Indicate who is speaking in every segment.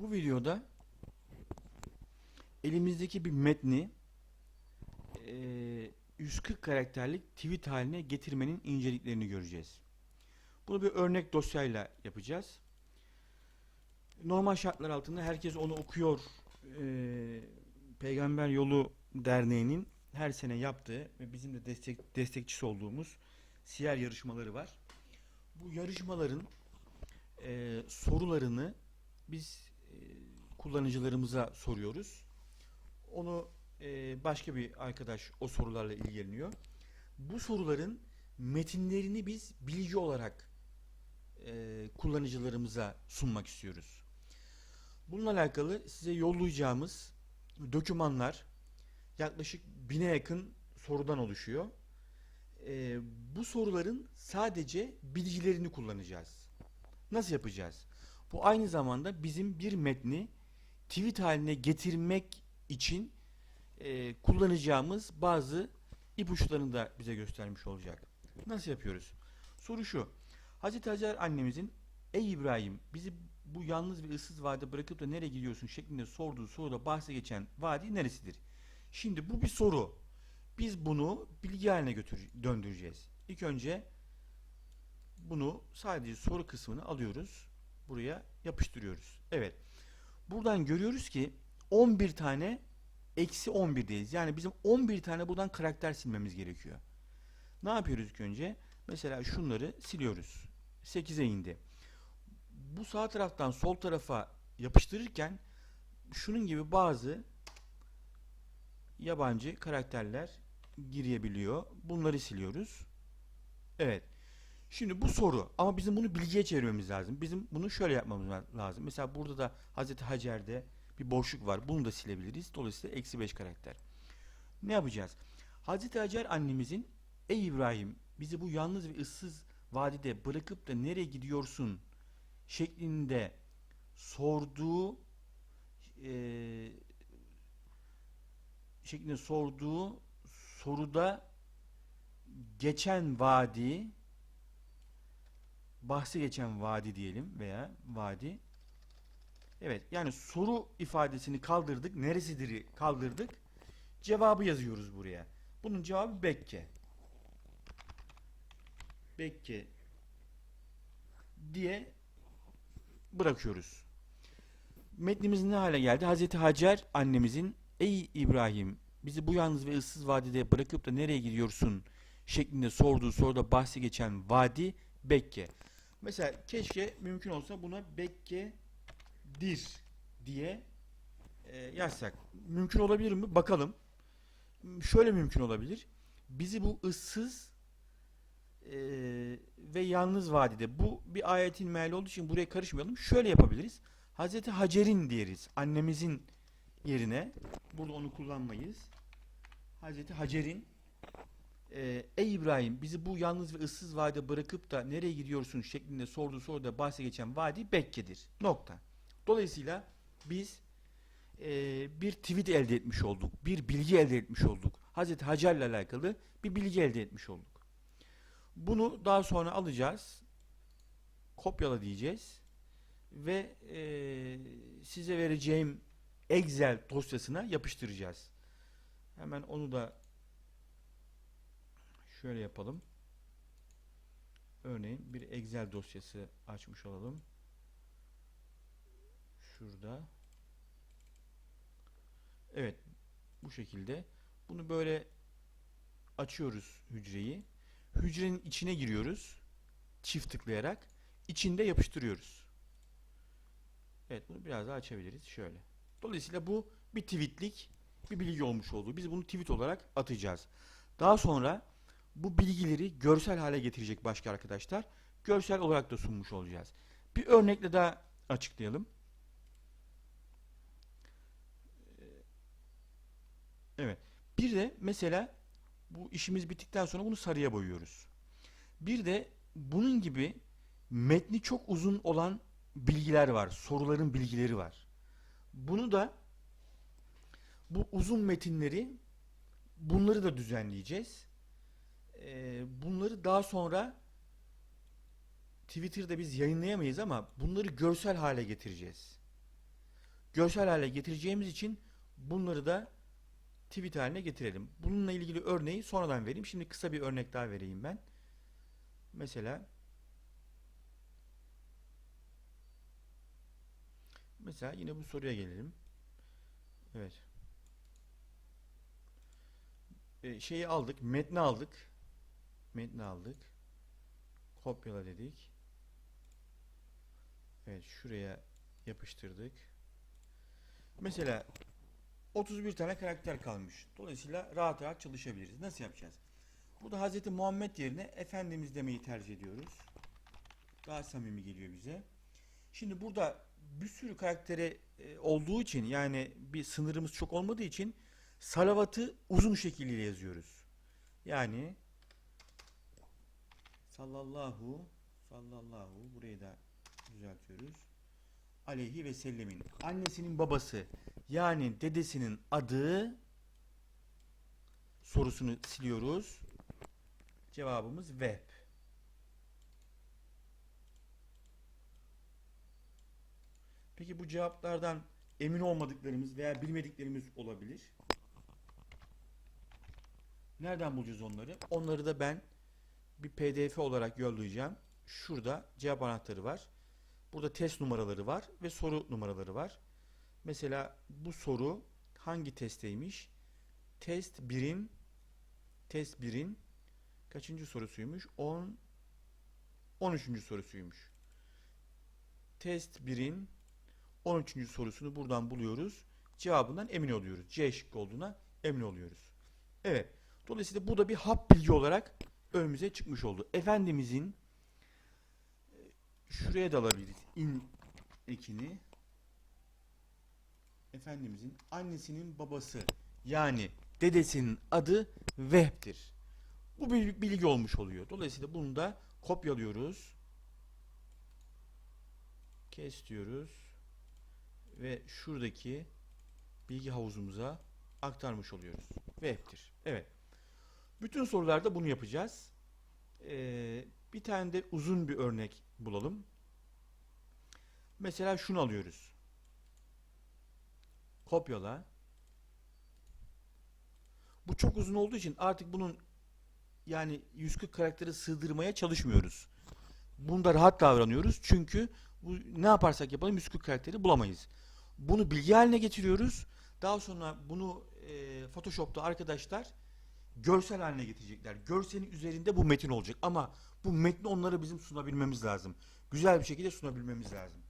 Speaker 1: Bu videoda elimizdeki bir metni eee, 140 karakterlik tweet haline getirmenin inceliklerini göreceğiz. Bunu bir örnek dosyayla yapacağız. Normal şartlar altında herkes onu okuyor. Eee, Peygamber Yolu Derneği'nin her sene yaptığı ve bizim de destek, destekçisi olduğumuz siyer yarışmaları var. Bu yarışmaların eee, sorularını biz e, kullanıcılarımıza soruyoruz. Onu e, başka bir arkadaş o sorularla ilgileniyor. Bu soruların metinlerini biz bilgi olarak e, kullanıcılarımıza sunmak istiyoruz. Bununla alakalı size yollayacağımız dokümanlar yaklaşık bine yakın sorudan oluşuyor. E, bu soruların sadece bilgilerini kullanacağız. Nasıl yapacağız? Bu aynı zamanda bizim bir metni tweet haline getirmek için e, kullanacağımız bazı ipuçlarını da bize göstermiş olacak. Nasıl yapıyoruz? Soru şu. Hazreti Hacer annemizin Ey İbrahim bizi bu yalnız ve ıssız vadide bırakıp da nereye gidiyorsun şeklinde sorduğu soruda bahse geçen vadi neresidir? Şimdi bu bir soru. Biz bunu bilgi haline götür döndüreceğiz. İlk önce bunu sadece soru kısmını alıyoruz buraya yapıştırıyoruz. Evet. Buradan görüyoruz ki 11 tane eksi 11'deyiz. Yani bizim 11 tane buradan karakter silmemiz gerekiyor. Ne yapıyoruz ilk önce? Mesela şunları siliyoruz. 8'e indi. Bu sağ taraftan sol tarafa yapıştırırken şunun gibi bazı yabancı karakterler girebiliyor. Bunları siliyoruz. Evet. Şimdi bu soru ama bizim bunu bilgiye çevirmemiz lazım. Bizim bunu şöyle yapmamız lazım. Mesela burada da Hazreti Hacer'de bir boşluk var. Bunu da silebiliriz. Dolayısıyla eksi 5 karakter. Ne yapacağız? Hazreti Hacer annemizin Ey İbrahim bizi bu yalnız ve ıssız vadide bırakıp da nereye gidiyorsun şeklinde sorduğu eee şeklinde sorduğu soruda geçen vadi bahsi geçen vadi diyelim veya vadi. Evet yani soru ifadesini kaldırdık. Neresidir'i kaldırdık. Cevabı yazıyoruz buraya. Bunun cevabı Bekke. Bekke diye bırakıyoruz. Metnimiz ne hale geldi? Hazreti Hacer annemizin Ey İbrahim bizi bu yalnız ve ıssız vadide bırakıp da nereye gidiyorsun şeklinde sorduğu soruda bahsi geçen vadi Bekke. Mesela keşke mümkün olsa buna Bekke'dir diye e, yazsak. Mümkün olabilir mi? Bakalım. Şöyle mümkün olabilir. Bizi bu ıssız e, ve yalnız vadide bu bir ayetin meali olduğu için buraya karışmayalım. Şöyle yapabiliriz. Hazreti Hacer'in diyeriz. Annemizin yerine. Burada onu kullanmayız. Hazreti Hacer'in ee, Ey İbrahim bizi bu yalnız ve ıssız vadide bırakıp da nereye gidiyorsun şeklinde sorduğu soruda bahse geçen vadi Bekke'dir. Nokta. Dolayısıyla biz e, bir tweet elde etmiş olduk. Bir bilgi elde etmiş olduk. Hazreti Hacer'le alakalı bir bilgi elde etmiş olduk. Bunu daha sonra alacağız. Kopyala diyeceğiz. Ve e, size vereceğim Excel dosyasına yapıştıracağız. Hemen onu da Şöyle yapalım. Örneğin bir Excel dosyası açmış olalım. Şurada. Evet. Bu şekilde. Bunu böyle açıyoruz hücreyi. Hücrenin içine giriyoruz. Çift tıklayarak. içinde yapıştırıyoruz. Evet bunu biraz daha açabiliriz. Şöyle. Dolayısıyla bu bir tweetlik bir bilgi olmuş oldu. Biz bunu tweet olarak atacağız. Daha sonra bu bilgileri görsel hale getirecek başka arkadaşlar. Görsel olarak da sunmuş olacağız. Bir örnekle daha açıklayalım. Ee, Evet. Bir de mesela bu işimiz bittikten sonra bunu sarıya boyuyoruz. Bir de bunun gibi metni çok uzun olan bilgiler var. Soruların bilgileri var. Bunu da bu uzun metinleri bunları da düzenleyeceğiz. Ee, bunları daha sonra Twitter'da biz yayınlayamayız ama bunları görsel hale getireceğiz. görsel hale getireceğimiz için bunları da tweet haline getirelim. Bununla ilgili örneği sonradan vereyim. Şimdi kısa bir örnek daha vereyim ben. Mesela Mesela yine bu soruya gelelim. Evet. Ee, şeyi aldık, metni aldık. Metni aldık. Kopyala dedik. Evet, şuraya yapıştırdık. Mesela 31 tane karakter kalmış. Dolayısıyla rahat rahat çalışabiliriz. Nasıl yapacağız? Burada Hz. Muhammed yerine Efendimiz demeyi tercih ediyoruz. Daha samimi geliyor bize. Şimdi burada bir sürü karaktere e, olduğu için yani bir sınırımız çok olmadığı için salavatı uzun şekliyle yazıyoruz. Yani sallallahu sallallahu burayı da düzeltiyoruz. Aleyhi ve sellemin annesinin babası yani dedesinin adı sorusunu siliyoruz. Cevabımız Vehb. Peki bu cevaplardan emin olmadıklarımız veya bilmediklerimiz olabilir. Nereden bulacağız onları? Onları da ben bir pdf olarak yollayacağım. Şurada cevap anahtarı var. Burada test numaraları var ve soru numaraları var. Mesela bu soru hangi testteymiş? Test 1'in test 1'in kaçıncı sorusuymuş? 10 13. sorusuymuş. Test 1'in 13. sorusunu buradan buluyoruz. Cevabından emin oluyoruz. C şıkkı olduğuna emin oluyoruz. Evet. Dolayısıyla bu da bir hap bilgi olarak önümüze çıkmış oldu. Efendimizin e, şuraya da alabiliriz. İn ekini Efendimizin annesinin babası yani dedesinin adı Vehb'tir. Bu bir bilgi olmuş oluyor. Dolayısıyla bunu da kopyalıyoruz. Kes diyoruz. Ve şuradaki bilgi havuzumuza aktarmış oluyoruz. Vehb'tir. Evet. Bütün sorularda bunu yapacağız. Ee, bir tane de uzun bir örnek bulalım. Mesela şunu alıyoruz. Kopyala. Bu çok uzun olduğu için artık bunun yani 140 karakteri sığdırmaya çalışmıyoruz. Bunda rahat davranıyoruz. Çünkü bu ne yaparsak yapalım 140 karakteri bulamayız. Bunu bilgi haline getiriyoruz. Daha sonra bunu e, Photoshop'ta arkadaşlar görsel haline getirecekler. Görselin üzerinde bu metin olacak ama bu metni onlara bizim sunabilmemiz lazım. Güzel bir şekilde sunabilmemiz lazım.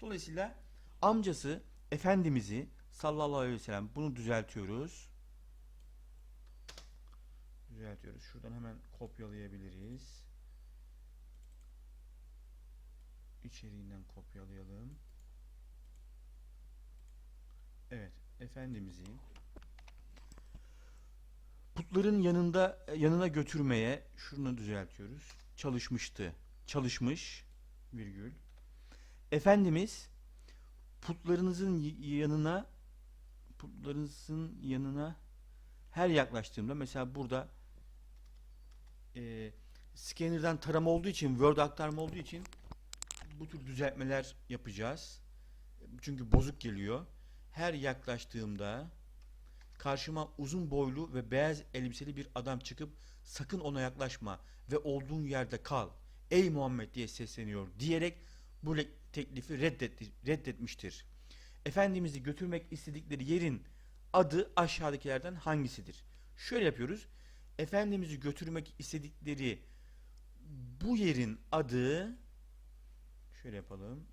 Speaker 1: Dolayısıyla amcası Efendimiz'i sallallahu aleyhi ve sellem bunu düzeltiyoruz. Düzeltiyoruz. Şuradan hemen kopyalayabiliriz. İçeriğinden kopyalayalım. Evet, Efendimiz'i putların yanında yanına götürmeye şunu düzeltiyoruz. Çalışmıştı. Çalışmış virgül. Efendimiz putlarınızın yanına putlarınızın yanına her yaklaştığımda mesela burada e, scanner'dan tarama olduğu için Word aktarma olduğu için bu tür düzeltmeler yapacağız. Çünkü bozuk geliyor. Her yaklaştığımda karşıma uzun boylu ve beyaz elbiseli bir adam çıkıp sakın ona yaklaşma ve olduğun yerde kal. Ey Muhammed diye sesleniyor diyerek bu teklifi reddetti, reddetmiştir. Efendimiz'i götürmek istedikleri yerin adı aşağıdakilerden hangisidir? Şöyle yapıyoruz. Efendimiz'i götürmek istedikleri bu yerin adı şöyle yapalım.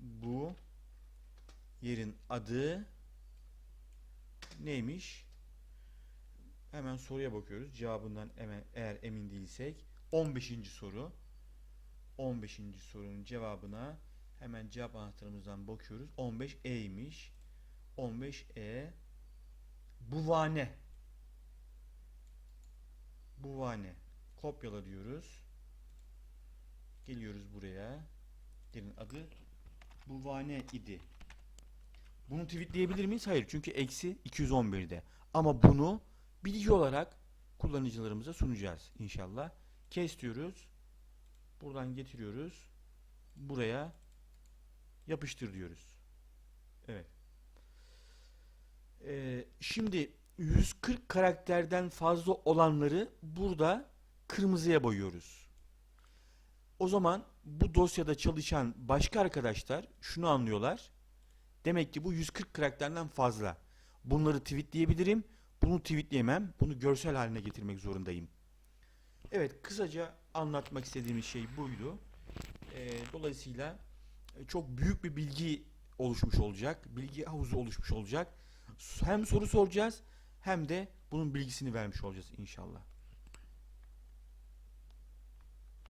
Speaker 1: Bu yerin adı neymiş? Hemen soruya bakıyoruz. Cevabından hemen eğer emin değilsek 15. soru. 15. sorunun cevabına hemen cevap anahtarımızdan bakıyoruz. 15E'ymiş. 15E Buvane. Buvane. Kopyala diyoruz. Geliyoruz buraya. Yerin adı Buvane idi. Bunu tweetleyebilir miyiz? Hayır. Çünkü eksi 211'de. Ama bunu bilgi olarak kullanıcılarımıza sunacağız inşallah. Kes diyoruz. Buradan getiriyoruz. Buraya yapıştır diyoruz. Evet. Ee, şimdi 140 karakterden fazla olanları burada kırmızıya boyuyoruz. O zaman bu dosyada çalışan başka arkadaşlar şunu anlıyorlar. Demek ki bu 140 karakterden fazla. Bunları tweetleyebilirim. Bunu tweetleyemem. Bunu görsel haline getirmek zorundayım. Evet, kısaca anlatmak istediğimiz şey buydu. Ee, dolayısıyla e, çok büyük bir bilgi oluşmuş olacak. Bilgi havuzu oluşmuş olacak. Hem soru soracağız hem de bunun bilgisini vermiş olacağız inşallah.